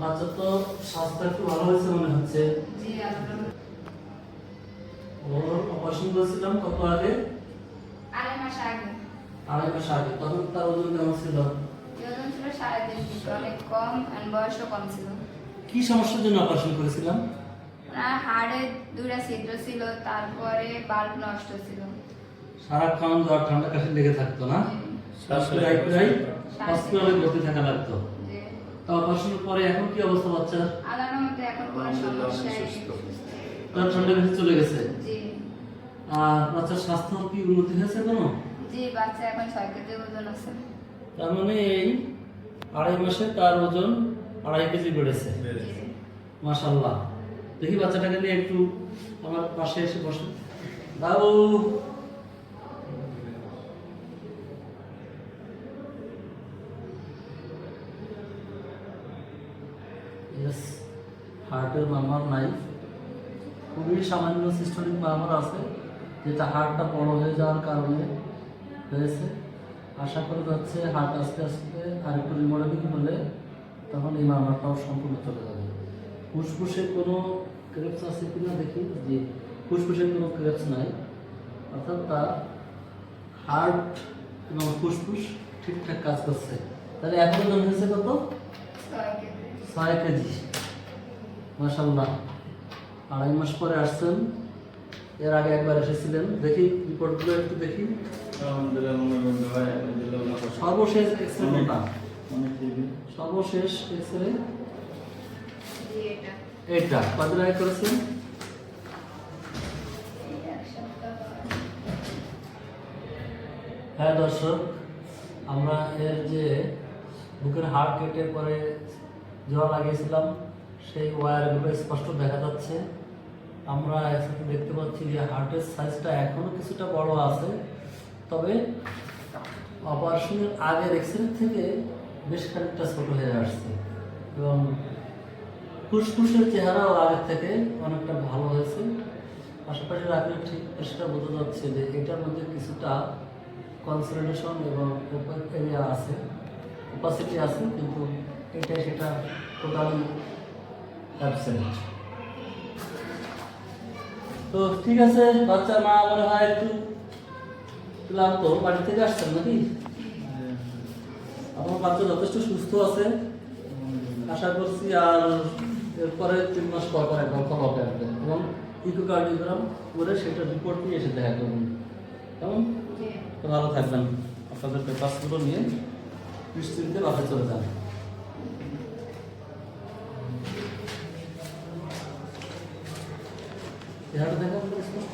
বাচ্চা তো স্বাস্থ্য একটু ভালো হয়েছে মনে হচ্ছে। জি অপারেশন করেছিলাম কত আগে? আড়াই মাস আগে। আড়াই মাস আগে। তখন তার ওজন কেমন ছিল? ওজন ছিল সাড়ে তিন কেজি অনেক কম and বয়সও কম ছিল। কি সমস্যার জন্য অপারেশন করেছিলাম? ওনার হাড়ে দুইটা ছিদ্র ছিল তারপরে বাল্ব নষ্ট ছিল। সারাক্ষণ জ্বর ঠান্ডা কাশি লেগে থাকতো না? হসপিটালে ভর্তি থাকা লাগতো। তো অপারেশনের পরে এখন কি অবস্থা বাচ্চার? আল্লাহর মধ্যে এখন কোনো সমস্যা নেই। তার ঠান্ডা কাশি চলে গেছে? জি। আর বাচ্চার স্বাস্থ্য কি উন্নতি হয়েছে কোনো? জি বাচ্চা এখন ছয় কেজি ওজন আছে। তার মানে এই আড়াই মাসে তার ওজন আড়াই কেজি বেড়েছে। মাশাল্লাহ দেখি বাচ্চাটাকে নিয়ে একটু আমার পাশে এসে বসে। ইয়েস হার্টের মারমার নাই। খুবই সামান্য সিস্টেমিক মারমার আছে যেটা হার্টটা বড় হয়ে যাওয়ার কারণে হয়েছে। আশা করা যাচ্ছে হার্ট আস্তে আস্তে আরেকটু রিমডেলিং হলে তখন এই মারমারটাও সম্পূর্ণ চলে যাবে। ফুসফুসে কোনো ক্রেপস আছে কিনা দেখি যে ফুসফুসে কোনো ক্রেপস নাই। অর্থাৎ তার হার্ট এবং ফুসফুস ঠিকঠাক কাজ করছে। তাহলে এখন ওজন হয়েছে কত? ছয় কেজি। মাসাল্লাহ আড়াই মাস পরে আসছেন। এর আগে একবার এসেছিলেন। দেখি রিপোর্টগুলো একটু দেখি। হয়। সর্বশেষ কোনটা সর্বশেষ এটা। করেছেন? হ্যাঁ দর্শক আমরা এর যে বুকের হাড় কেটে পরে জোড়া লাগিয়েছিলাম সেই ওয়্যারগুলো স্পষ্ট দেখা যাচ্ছে। আমরা দেখতে পাচ্ছি যে হার্টের সাইজটা এখনও কিছুটা বড় আছে। তবে অপারেশনের আগের এক্সরে থেকে বেশ খানিকটা ছোট হয়ে আসছে এবং ফুসফুসের চেহারাও আগের থেকে অনেকটা ভালো হয়েছে। পাশাপাশি রাখলে ঠিক সেটা বোঝা যাচ্ছে যে এটার মধ্যে কিছুটা কনসেন্ট্রেশন এবং এরিয়া আছে ক্যাপাসিটি আছে, কিন্তু এটা সেটা টোটালি অ্যাবসেন্ট তো ঠিক আছে বাচ্চা মা মনে হয় একটু ক্লান্ত বাড়ি থেকে আসছেন নাকি? আমার বাচ্চা যথেষ্ট সুস্থ আছে। আশা করছি আর এরপরে তিন মাস পর পর একবার ফলো আপ আসবে এবং ইকোকার্ডিওগ্রাম করে সেটা রিপোর্ট নিয়ে এসে দেখা করবেন। কেমন? তো ভালো থাকবেন। আপনাদের পেপারসগুলো নিয়ে নিশ্চিন্তে বাসায় চলে যান। চেহারাটা দেখা স্পষ্ট?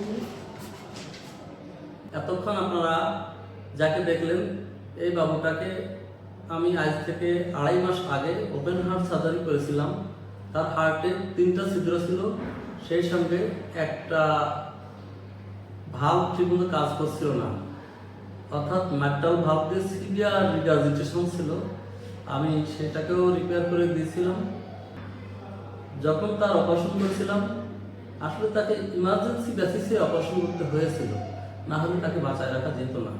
এতক্ষণ আপনারা যাকে দেখলেন, এই বাবুটাকে আমি আজ থেকে আড়াই মাস আগে ওপেন হার্ট সার্জারি করেছিলাম। তার হার্টে তিনটা ছিদ্র ছিল। সেই সঙ্গে একটা ভাব ঠিকমতো কাজ করছিল না। অর্থাৎ ম্যাটাল ভাব দিয়ে সিভিয়ার রিগার্জিটেশন ছিল। আমি সেটাকেও রিপেয়ার করে দিয়েছিলাম। যখন তার অপারেশন করেছিলাম, আসলে তাকে ইমার্জেন্সি বেসিসে অপারেশন করতে হয়েছিল। না হলে তাকে বাঁচায় রাখা যেত না।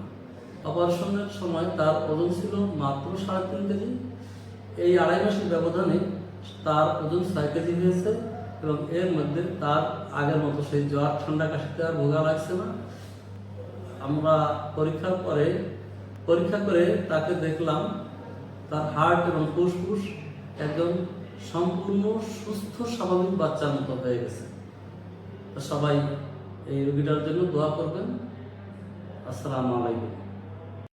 অপারেশনের সময় তার ওজন ছিল মাত্র সাড়ে তিন কেজি। এই আড়াই মাসের ব্যবধানে তার ওজন ছয় কেজি হয়েছে এবং এর মধ্যে তার আগের মতো সেই জ্বর, ঠান্ডা কাশিতে আর ভোগা লাগছে না। আমরা পরীক্ষার পরে পরীক্ষা করে তাকে দেখলাম তার হার্ট এবং ফুসফুস একদম সম্পূর্ণ সুস্থ, স্বাভাবিক বাচ্চার মতো হয়ে গেছে। সবাই এই রোগীটার জন্য দোয়া করবেন। আসসালামু আলাইকুম।